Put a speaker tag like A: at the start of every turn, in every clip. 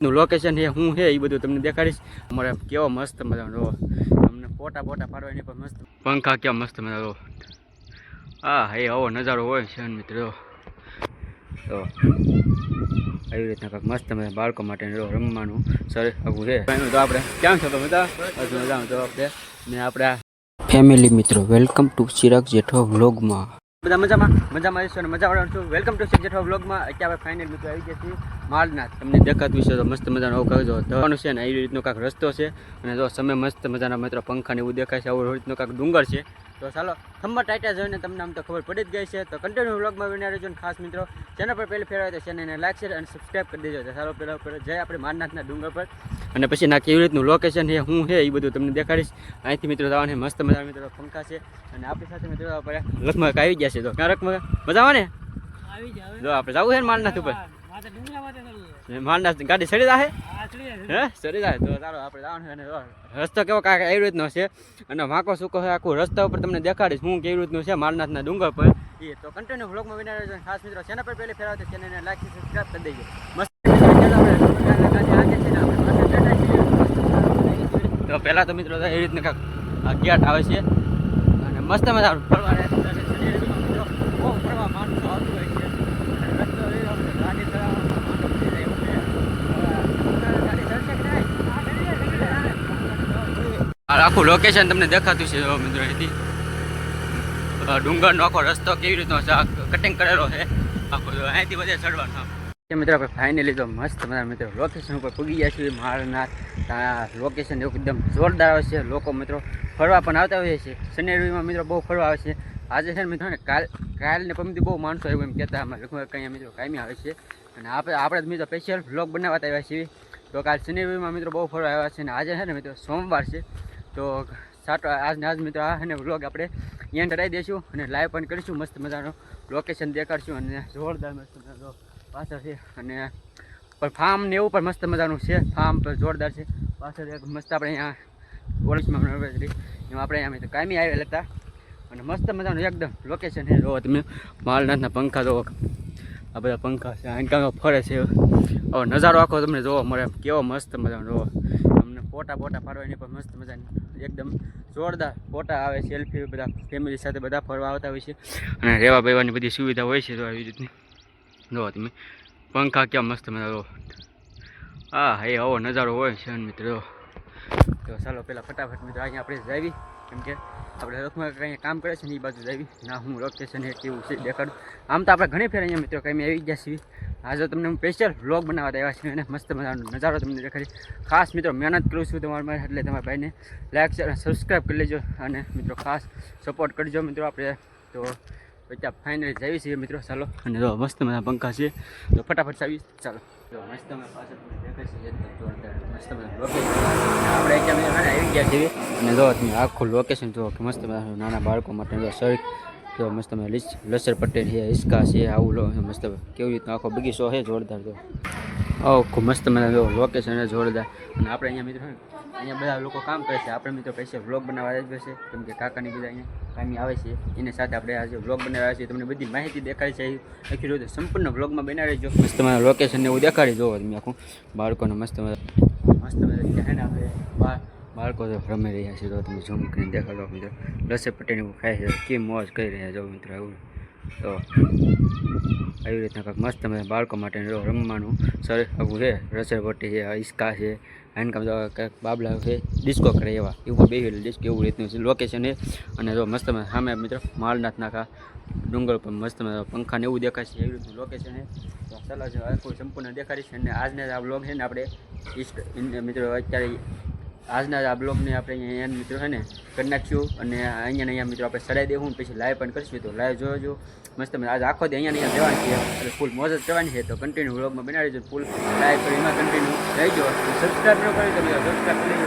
A: નું લોકેશન છે, હું છે, એ બધું તમને દેખાડીશ. અમારે કેવો મસ્ત મજાનો તમને ફોટા ફોટા પાડવાની પણ મસ્ત. પંખા કેવા મસ્ત મજા રહો હા, એ આવો નજારો હોય છે, મિત્રો. તો આવી રીતના કંઈક મસ્ત મજા બાળકો માટે રમવાનું સર આવું છે. તો આપણે કેમ છો તો મજા મજામાં. તો આપણે, ને આપણા ફેમિલી મિત્રો વેલકમ ટુ ચિરાગ જેઠો વ્લોગમાં બધા મજામાં? મજામાં આવીશું અને મજા આવડવાનું છું. વેલકમ ટુ ચિરાગ જેઠો વ્લોગમાં અત્યારે ફાઇનલ મિત્રો આવી ગયા છીએ. માલનાથ. તમને દેખાતું છે તો મસ્ત મજાનો આવું કહો ધવાનું છે ને એવી રીતનો કાંઈક રસ્તો છે. અને જો સમય મસ્ત મજાના મિત્રો પંખા ને એવું દેખાય છે આવું રીતનો કાંઈક ડુંગર છે. તો ચાલો ખંભા ટાઈટા જોઈને તમને આમ તો ખબર પડી જ ગઈ છે. તો કન્ટિન્યુ વ્લોગમાં વિના રહેજો ખાસ મિત્રો. ચેનલ પર પહેલી ફેરવાય તો ચેનલને લાઈક શેર અને સબસ્ક્રાઈબ કરી દેજો. તો ચાલો પહેલાં પહેલાં જય આપણે મારનાથના ડુંગર પર. અને પછી ના કેવી રીતનું લોકેશન છે હું છે એ બધું તમને દેખાડીશ. અહીંથી મિત્રો જવાને મસ્ત મજાના મિત્રો પંખા છે. અને આપણી સાથે મિત્રો આપણે લખમક આવી ગયા છે. તો ક્યાં મજા
B: આવે ને?
A: જો આપણે જવું છે ને મારનાથ ઉપર? મારનાથ ગાડી ચડી
B: આ
A: હે ચડી જાય તો ચાલો આપણે જવાનું છે અને રસ્તો કેવો કાંઈક એવી રીતનો છે. અને વાંકો સૂકો છે આખું રસ્તા ઉપર તમને દેખાડીશ હું કેવી રીતનું છે મારનાથના ડુંગર પર. એ તો કન્ટિન્યુ વ્લોગમાં ખાસ મિત્રો ચેનલ પર પહેલી ફેરવા તો ચેનલને લાઈક સબસ્ક્રાઈબ કરી દેજો. મસ્ત તો પહેલાં તો મિત્રો એ રીતના કાંઈક ગેટ આવે છે. અને મસ્ત મજા ફરવા ફરવા માણસો આવતું હોય છે અને રસ્તો એ આપણે ગાડી ચલાવવામાં માણસો થઈ જાય એવું છે. હવે ગાડી ચડશે કે નહીં? આ આખું લોકેશન તમને દેખાતું છે મિત્રો અહીંથી. ડુંગરનો આખો રસ્તો કેવી રીતનો છે કટિંગ કરેલો છે. આખો અહીંથી બધે ચડવાનો મિત્રો, આપણે ફાઇનલી તો મસ્ત મજા મિત્રો લોકેશન ઉપર પૂગી ગયા છીએ. મારનાથ લોકેશન એકદમ જોરદાર આવે છે. લોકો મિત્રો ફરવા પણ આવતા હોય છે. શનિ રવિમાં મિત્રો બહુ ફરવા આવે છે. આજે છે ને મિત્રો, કાલ, કાલને પમતી બહુ માણસો એવું એમ કહેતા અમારે લખમાં કંઈ મિત્રો કાયમી આવે છે. અને આપણે આપણે મિત્રો સ્પેશિયલ વ્લોગ બનાવતા આવ્યા છીએ. તો કાલ શનિ રવિમાં મિત્રો બહુ ફરવા આવ્યા છે. અને આજે છે ને મિત્રો સોમવાર છે. તો સાત આજને આજ મિત્રો આ છે વ્લોગ આપણે એન્ડ કરાવી દઈશું અને લાઈવ પણ કરીશું, મસ્ત મજાનો લોકેશન દેખાડશું અને જોરદાર મસ્ત મજાનો પાછળ છે અને પણ ફાર્મ ને એવું પણ મસ્ત મજાનું છે ફાર્મ પર જોરદાર છે. પાછળ એક મસ્ત આપણે અહીંયા ઓળખમાં એમાં આપણે અહીંયા કાયમી આવેલા હતા અને મસ્ત મજાનું એકદમ લોકેશન છે. જોવો તમે માલનાથના પંખા જોવો આ બધા પંખા છે આંકામાં ફરે છે. હવે નજારો આખો તમને જોવા મળે કેવો મસ્ત મજાનો જોવો ફોટા ફોટા પાડવાની પણ મસ્ત મજાની. એકદમ જોરદાર ફોટા આવે સેલ્ફી બધા ફેમિલી સાથે બધા ફરવા આવતા હોય છે. અને રહેવા બેવાની બધી સુવિધા હોય છે તો આવી રીતની. જોવો તમે, પંખા કેમ મસ્ત મજા જો હા, એ આવો નજારો હોય છે, મિત્રો તો ચાલો પહેલાં ફટાફટ મિત્રો અહીંયા આપણે જાવી. કેમ કે આપણે રથમાં કંઈ કામ કરે છે ને એ બાજુ જાવી ના, હું લોકેશન એ કેવું છે દેખાડું. આમ તો આપણે ઘણી ફેર અહીંયા મિત્રો કંઈ આવી ગયા છીએ. આજે તમને હું સ્પેશિયલ વ્લોગ બનાવવા આવ્યા છીએ અને મસ્ત મજાનો નજારો તમને દેખાડી. ખાસ મિત્રો મહેનત કરું છું તમારા માટે, એટલે તમારા ભાઈને લાઈક શેર અને સબસ્ક્રાઈબ કરી લેજો અને મિત્રો ખાસ સપોર્ટ કરજો મિત્રો આપણે. તો પછી ફાઇનલી જઈએ છીએ મિત્રો. ચાલો, અને મસ્ત મજા પંખા છે. તો ફટાફટ ચાવી ચાલો. મસ્ત જો તમે આખું લોકેશન જુઓ કે મસ્ત નાના બાળકો માટે જો સર્ક જો મસ્ત મજા લસર પટેલ છે, હિસ્કા છે, આવું લો, મસ્ત કેવી રીતનો આખો બગીચો છે, જોરદાર જો. આખું મસ્ત જો લોકેશન જોરદાર. અને આપણે અહીંયા મિત્રો અહીંયા બધા લોકો કામ કરે છે. આપણે મિત્રો પૈસે વ્લોગ બનાવવા જ છે. કેમ કે કાકાની બધા અહીંયા કામી આવે છે. એની સાથે આપણે આજે વ્લોગ બનાવ્યા છે તમને બધી માહિતી દેખાડી છે. આખી રોજ સંપૂર્ણ વ્લોગમાં બનાવી જો મસ્ત મને લોકેશનને એવું દેખાડી જોવો તમે આખું. બાળકોને મસ્ત મસ્ત ત્યાં આપણે બાળકો તો રમી રહ્યા છે. તો તમે ઝૂમ કરીને દેખાડો મિત્રો. લસે પટેલી ખાય છે. કે મોજ કરી રહ્યા છો મિત્રો, એવું. તો આવી રીતના કંઈક મસ્ત તમે બાળકો માટે રમવાનું સરસ આવું છે રસરપટ્ટી છે ઇસ્કા છે હેન્ડકામ કંઈક બાબલા છે ડિસ્કો કરે એવા, એવું બે ડિસ્કો એવું રીતનું છે. લોકેશન છે અને જો મસ્ત તમે સામે મિત્રો માલનાથ નાખા, ડુંગર પર મસ્ત મજા પંખા ને એવું દેખાય છે, એવી રીતનું લોકેશન છે તો ચાલો આખું સંપૂર્ણ દેખાડીશ અને આજને આ બ્લોગ છે ને આપણે મિત્રો અત્યારે આજના આ બ્લોગને આપણે અહીંયા મિત્રો છે ને કરી નાખ્યું અને અહીંયા અહીંયા મિત્રો આપણે સડાઈ દેવું પછી લાઈવ પણ કરીશું. તો લાઈવ જોજો. મસ્ત મને આજે આખો દે અહીંયા અહીંયા જવાની છે. એટલે ફૂલ મોજ જ કરવાની છે. તો કન્ટિન્યુ બ્લોગમાં બનાવી દેજો. ફૂલ લાઈવ કરી એમાં કન્ટિન્યુ રહેજો સબસ્ક્રાઈબ ન કરી તમે સબસ્ક્રાઈબ કરી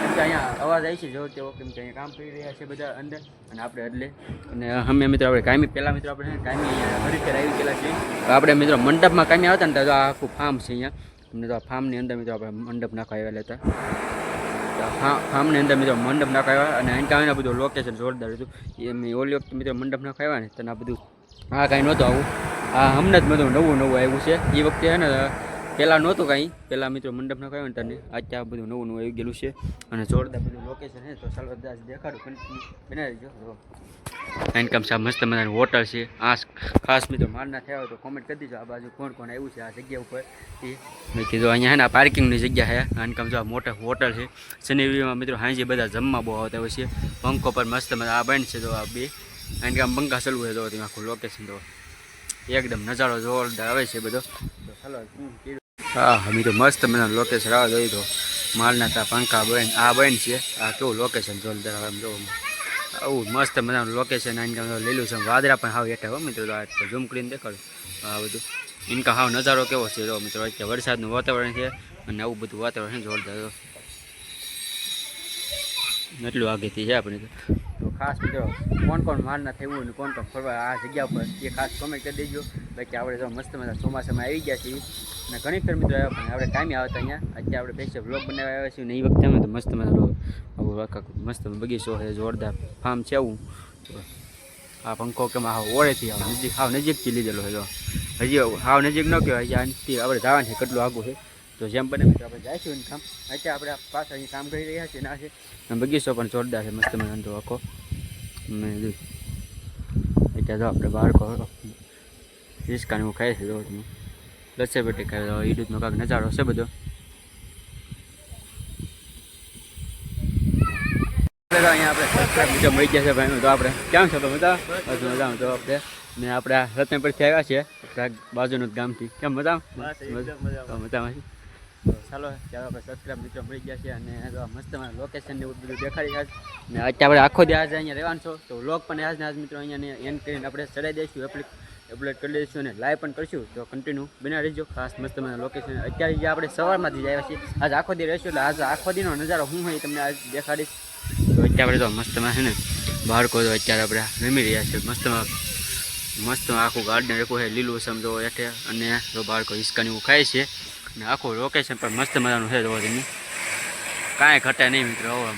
A: કેમ કે અહીંયા અવાજ આવી છે. જો તેઓ કેમ કે અહીંયા કામ કરી રહ્યા છે બધા અંદર. અને આપણે એટલે અને અમે મિત્રો આપણે કાયમી, પહેલાં મિત્રો આપણે કાયમી અહીંયા હરીફેર આવી ગયેલા છીએ. આપણે મિત્રો મંડપમાં કાયમી આવતા ને તો આખું ફાર્મ છે અહીંયા. અમને તો આ ફાર્મની અંદર મિત્રો આપણે મંડપ નાખવા આવેલા હતા. ફાર્મની અંદર મિત્રો મંડપ નાખાવ્યા અને અહીં આવીને બધું લોકેશન જોરદાર હતું. એ મેં ઓલી વખતે મિત્રો મંડપ નાખાવ્યા ને, તને આ બધું, આ કાંઈ નહોતું આવું. આ હમણાં જ બધું નવું નવું આવ્યું છે. એ વખતે છે ને પહેલાં નહોતું કાંઈ. પહેલાં મિત્રો મંડપ કહેવાય ને તને? અત્યારે બધું નવું નવું આવી ગયેલું છે. અને જોરદાર બધું લોકેશન છે. તો ચાલો દેખાડું. બનાવી દેજો ઇન્કમ સાહેબ મસ્ત મજાની હોટલ છે. આ ખાસ મિત્રો મારના થયા હોય તો કોમેન્ટ કરી દીજો. આ બાજુ કોણ કોણ આવ્યું છે આ જગ્યા ઉપર? એ મેં કીધું અહીંયા છે ને પાર્કિંગની જગ્યા છે ઇન્કમ જો આ મોટા હોટલ છે. શનિવારમાં મિત્રો હાંજે બધા જમવા બહુ આવતા હોય છે. પંખો પર મસ્ત મજા આ બંધ છે તો આ બે. ઇન્કમ પંખા ચાલુ છે તો આખું લોકેશન તો એકદમ નજારો જોરદાર આવે છે બધો. ચાલો હા અમે તો મસ્ત મજાનું લોકેશન આવે જોયું તો. માલના તા પંખા બન, આ બન છે. આ કેવું લોકેશન જોરદાર આવે એમ જો. આવું મસ્ત મજાનું લોકેશન ઇન્કમ લીલું છે. વાદળા પણ હાવ હેઠા હો મિત્રો, તો ઝૂમ કરીને દેખાડું. આ બધું. ઇનકા હાવ નજારો કેવો છે, જો મિત્રો. અત્યારે વરસાદનું વાતાવરણ છે અને આવું બધું વાતાવરણ છે, જોરદાર એટલું આગેથી છે આપણે તો. ખાસ મિત્રો, કોણ કોણ મારના થયું ને કોણ કોણ ફરવા, આ જગ્યા ઉપર એ ખાસ કોમેન્ટ કરી દેજો. બાકી આપણે તો મસ્ત મજા ચોમાસામાં આવી ગયા છીએ. અને ઘણી ફેર મિત્રો આવ્યા પણ આપણે ટાઈમે આવતા અહીંયા. અત્યારે આપણે પૈસા બ્લોગ બનાવવા આવ્યા છીએ. ને એ વખતે અમે તો મસ્ત મારો આવું આખા મસ્ત બગીચો છે, જોરદાર ફાર્મ છે આવું. આ પંખો કે હાવ ઓળેથી આવો, નજીક હાવ નજીકથી લીધેલો છે, જો. હજી હાવ નજીક ન કહેવાય, હજી આપણે જવાનું છે, કેટલું આગું છે. તો જેમ બને મિત્રો આપણે જઈશું ને કામ. અત્યારે આપણે પાછા અહીં કામ કરી રહ્યા છીએ ના છે. અને બગીચો પણ જોરદાર છે, મસ્ત મને અંધો આખો. અત્યારે જો આપણે બાળકો હિસકાને હું ખાય છે તો એ રીતનો કાંઈક નજારો છે બધો. અહીંયા આપણે સબસ્ક્રાઈબ બીજો મળી ગયા છે ભાઈ તો આપણે કેમ છો તો મજા બસ મજામાં તો આપણે ને આપણે આ આવ્યા છીએ બાજુનું ગામથી. કેમ મજામાં? મજામાં. ચાલો ત્યારે આપણે સબસ્ક્રાઈબ મિત્રો મળી ગયા છે અને મસ્ત લોકેશન ને બધું દેખાડી છે. ને અત્યારે આખો દિવસ અહીંયા રહેવાનું છો તો લોક પણ આજ ને આજ મિત્રો અહીંયા એન્ડ કરીને આપણે ચડાવી દઈશું એપ્લિક અપલોડ કરી દઈશું અને લાઈવ પણ કરશું. તો કન્ટિન્યુ બના રહેજો. ખાસ મસ્ત મને લોકેશન અત્યારે જે આપણે સવારમાંથી જ આવ્યા છીએ. આજ આખો દી રહીશું એટલે આજ આખો દીનો નજારો હું હોય તમને આજ દેખાડીશ. તો અત્યારે તો મસ્તમાં છે ને, બાળકો તો અત્યારે આપણે રમી રહ્યા છે. મસ્તમાં મસ્ત આખું ગાર્ડન રેખું છે, લીલું સમજો હેઠે અને જો બાળકો હિસકાની એવું ખાય છે. અને આખું લોકેશન પણ મસ્ત મજાનું છે જોવા તમે. કાંઈ ઘટે નહીં મિત્રો, આવો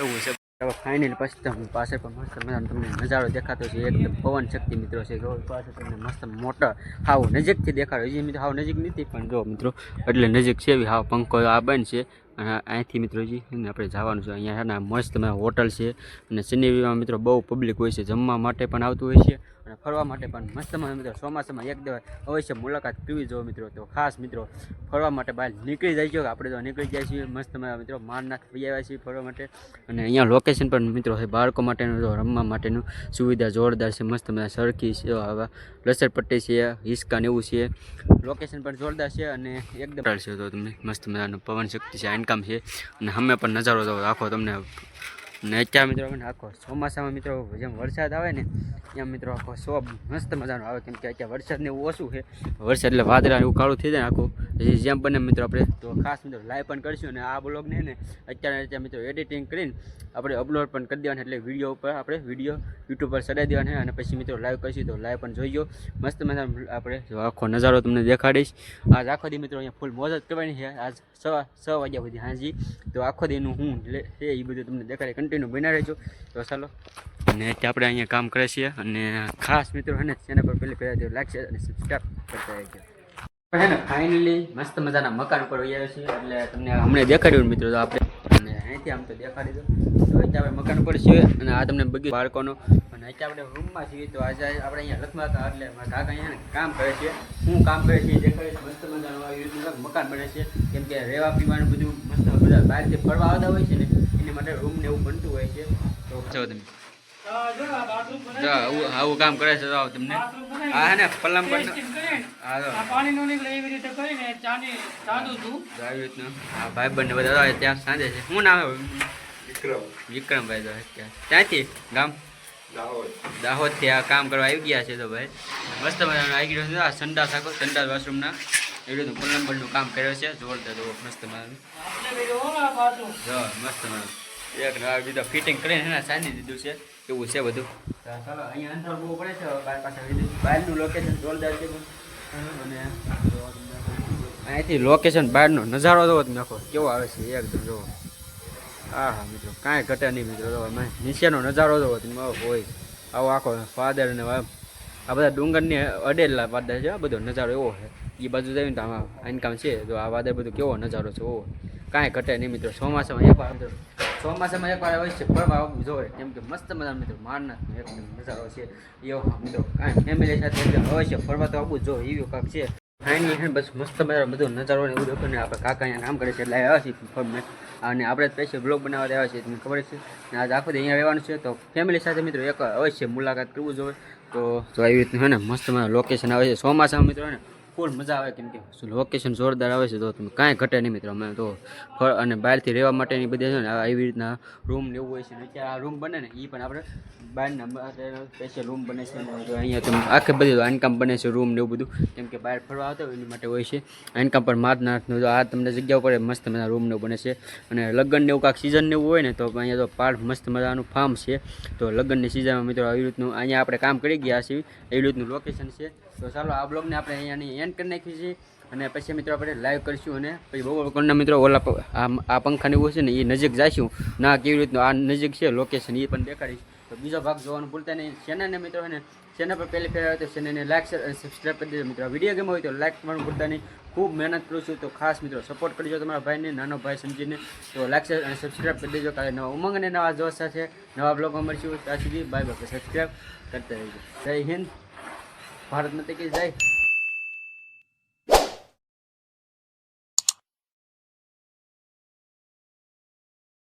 A: એવું છે. હવે ફાઇનલ પછી તમને પાસે પણ મસ્ત મજાનો તમને નજારો દેખાતો છે. એકદમ પવન શક્તિ મિત્રો છે. જો પાસે તમને મસ્ત મોટા હાવ નજીકથી દેખાડો. હજી મિત્રો હાવ નજીક નથી, પણ જો મિત્રો એટલે નજીક છે એવી હાવ પંખો આ બંધ છે. અને અહીંથી મિત્રો હજી એને આપણે જવાનું છે. અહીંયા મસ્ત હોટલ છે. અને સિનેવીમાં મિત્રો બહુ પબ્લિક હોય છે. જમવા માટે પણ આવતું હોય છે. અને ફરવા માટે પણ મસ્ત મજા મિત્રો, ચોમાસામાં એક દિવસ અવશ્ય મુલાકાત કરવી જોવો મિત્રો. તો ખાસ મિત્રો, ફરવા માટે બહાર નીકળી જાય છે આપણે તો નીકળી જાય છીએ મસ્ત મજા મિત્રો મારનાથ થઈ આવ્યા છીએ ફરવા માટે. અને અહીંયા લોકેશન પણ મિત્રો છે બાળકો માટેનું તો રમવા માટેનું સુવિધા જોરદાર છે. મસ્ત મજા સરખી છે, આવા લસરપટ્ટી છે, હિસકા ને એવું છે. લોકેશન પણ જોરદાર છે અને એકદમ છે તો તમને મસ્ત મજાનું પવન શક્તિ છે ઇન્કમ છે. અને અમે પણ નજારો રાખો તમને ને અત્યારે મિત્રો આખો ચોમાસામાં મિત્રો જેમ વરસાદ આવે ને, એમ મિત્રો આખો સો મસ્ત મજાનો આવે. કેમ કે અત્યારે વરસાદને એવું ઓછું છે. વરસાદ એટલે વાદળા એવું કાળું થઈ જાય આખું. જેમ બને મિત્રો આપણે તો ખાસ મિત્રો લાઈવ પણ કરીશું. અને આ બ્લોગને અત્યારે મિત્રો એડિટિંગ કરીને આપણે અપલોડ પણ કરી દેવાના એટલે વીડિયો ઉપર આપણે વીડિયો યુટ્યુબ પર ચડાવી દેવાના અને પછી મિત્રો લાઈવ કરીશું તો લાઈવ પણ જોઈજો. મસ્ત મજાનો આપણે આખો નજારો તમને દેખાડીશ. આજ આખો દી મિત્રો અહીંયા ફૂલ મોજ જ કરવાની છે. આજ સવા છ વાગ્યા સુધી હાજી. તો આખો દીનું હું છે એ બધું તમને દેખાડે કન્ટિન્યુ બના રહેજો. તો ચાલો. અને આપણે અહીંયા કામ કરે છીએ અને ખાસ મિત્રો છે ને ચેનલ પર પહેલી પહેલાં લાઈક શેર અને સબસ્ક્રાઈબ કરતા રહેજો. હે ને ફાઇનલી મસ્ત મજાના મકાન ઉપર વહી આવ્યો છીએ. એટલે તમને હમણાં દેખાડ્યું મિત્રો, તો આપણે અને અહીંથી આમ તો દેખાડી દો. આપણે મકાન ઉપર છીએ અને આ તમને બગી બાળકોનો. અને આજે આપણે રૂમમાં છીએ તો આજે આપણે અહીંયા લખમાં હતા એટલે મારા કાકા અહીંયા કામ કરે છે. હું કામ કરે છે દેખાય મસ્ત મજાનું મકાન બને છે. કેમ કે રહેવા પીવાનું બધું મસ્ત બધા બહારથી ફરવા આવતા હોય છે ને એની માટે રૂમ ને એવું બનતું હોય છે. તો જો તમે. આવું કામ કરે છે તો તમને. હા હે ને પલંગ પર
B: પાણી નો નીકળે એવી રીતે કરીને ચાની ચાંદું હતું
A: આવી રીતનું. આ ભાઈ બંને બધા ત્યાં સાંજે છે. શું નામ
C: વિક્રમ.
A: વિક્રમભાઈ તો ત્યાંથી ગામ?
C: દાહોદ.
A: દાહોદથી આ કામ કરવા આવી ગયા છે તો ભાઈ. મસ્ત મજાનું આવી ગયો છે. આ સંડા આખો સંડાસ વોશરૂમના એવી રીતનું પ્લમ્બરનું કામ કર્યો છે. જોરદાર જો મસ્ત મજાનું. જો મસ્ત મજાનું. એક આ બીજો ફિટિંગ કરીને એના સાંધી દીધું છે. એવું છે બધું? ચાલો અહીંયા અંતર બહુ પડે છે. બાર પાસે બહારનું લોકેશન જોરદાર છે. અને અહીંયાથી લોકેશન બહારનો નજારો જોવો તમે આખો. કેવો આવે છે એકદમ જોવો. હા હા મિત્રો, કાંઈ ઘટે નહીં મિત્રો. અમે નીચેનો નજારો તો હોય. આવો આખો ફાદર ને આ બધા ડુંગરની અડેલા વાદળ છે આ બધો નજારો એવો છે. એ બાજુ જઈને તો આમાં ઇન્કમ છે. તો આ વાદળ બધું કેવો નજારો છે ઓ કાંઈ ઘટે નહીં મિત્રો. ચોમાસામાં એકવાર મિત્રો ચોમાસામાં એકવાર છે, ફરવા આવવું જોઈએ કેમ કે મસ્ત મજાનો મિત્રો મારનાથનો એક નજારો છે. એવો મિત્રો, કાંઈ ફેમિલી સાથે હોય છે, ફરવા તો આવવું જોઈએ એવું કાંક છે. ફાઇનલી બસ મસ્ત મજાનો બધો નજારો ને એવું દેખો ને આપણે કાકા અહીંયા કામ કરે છે, એટલે આવ્યા છીએ અને આપણે સ્પેશિયલ બ્લોગ બનાવવા રહ્યા છીએ તમને ખબર છે? આજે આખો દી અહીંયા રહેવાનું છે, તો ફેમિલી સાથે મિત્રો એક અવશ્ય મુલાકાત કરવું જોઈએ. તો આવી રીતનું છે ને, મસ્ત લોકેશન આવે છે. ચોમાસામાં મિત્રો ને ફૂલ મજા આવે કેમ કે લોકેશન જોરદાર આવે છે, તો તમે કાંઈ ઘટે નહીં મિત્રો. અમે તો અને બહારથી રહેવા માટેની બધી છે ને આવી રીતના રૂમ ને એવું હોય છે આ રૂમ બને ને એ પણ આપણે બહારના સ્પેશિયલ રૂમ બને છે અહીંયા તમે આખે બધી આનકામ બને છે રૂમ ને એવું બધું. કેમ કે બહાર ફરવા આવતા હોય એની માટે હોય છે. આનકામ પર મારનાથનું જો આ તમને જગ્યા ઉપર મસ્ત મજા રૂમ ને બને છે. અને લગ્ન ને એવું કાંઈક સિઝન ને એવું હોય ને, તો અહીંયા તો પાર્ક મસ્ત મજાનું ફાર્મ છે. તો લગ્નની સિઝનમાં મિત્રો આવી રીતનું અહીંયા આપણે કામ કરી ગયા છીએ. એવી રીતનું લોકેશન છે. તો ચાલો આ બ્લોગને આપણે અહીંયાની એન્ડ કરી નાખીએ છીએ અને પછી મિત્રો આપણે લાઈવ કરીશું અને પછી બહુ કોણના મિત્રો ઓલા આ પંખાની એવું છે ને એ નજીક જઈશું ના, કેવી રીતનું? આ નજીક છે લોકેશન એ પણ દેખાડીશ. તો બીજો ભાગ જોવાનું ભૂલતા નહીં. ચેનલને મિત્રો ને ચેનલ પર પહેલી ફેર આવે તો ચેનલને લાઈક અને સબસ્ક્રાઈબ કરી દેજો. મિત્રો વીડિયો ગેમ હોય તો લાઈક પણ ભૂલતા નહીં. ખૂબ મહેનત કરું છું. તો ખાસ મિત્રો સપોર્ટ કરજો તમારા ભાઈને, નાનો ભાઈ સમજીને તો લાઈક શેર અને સબસ્ક્રાઈબ કરી દેજો. કાલે નવા ઉમંગ અને નવા જોશ સાથે નવા બ્લોગમાં મળશું. ત્યાં સુધી બાય બાય સબસ્ક્રાઈબ કરતા રહેજો. જય હિન્દ. ભારત માતા કી જય.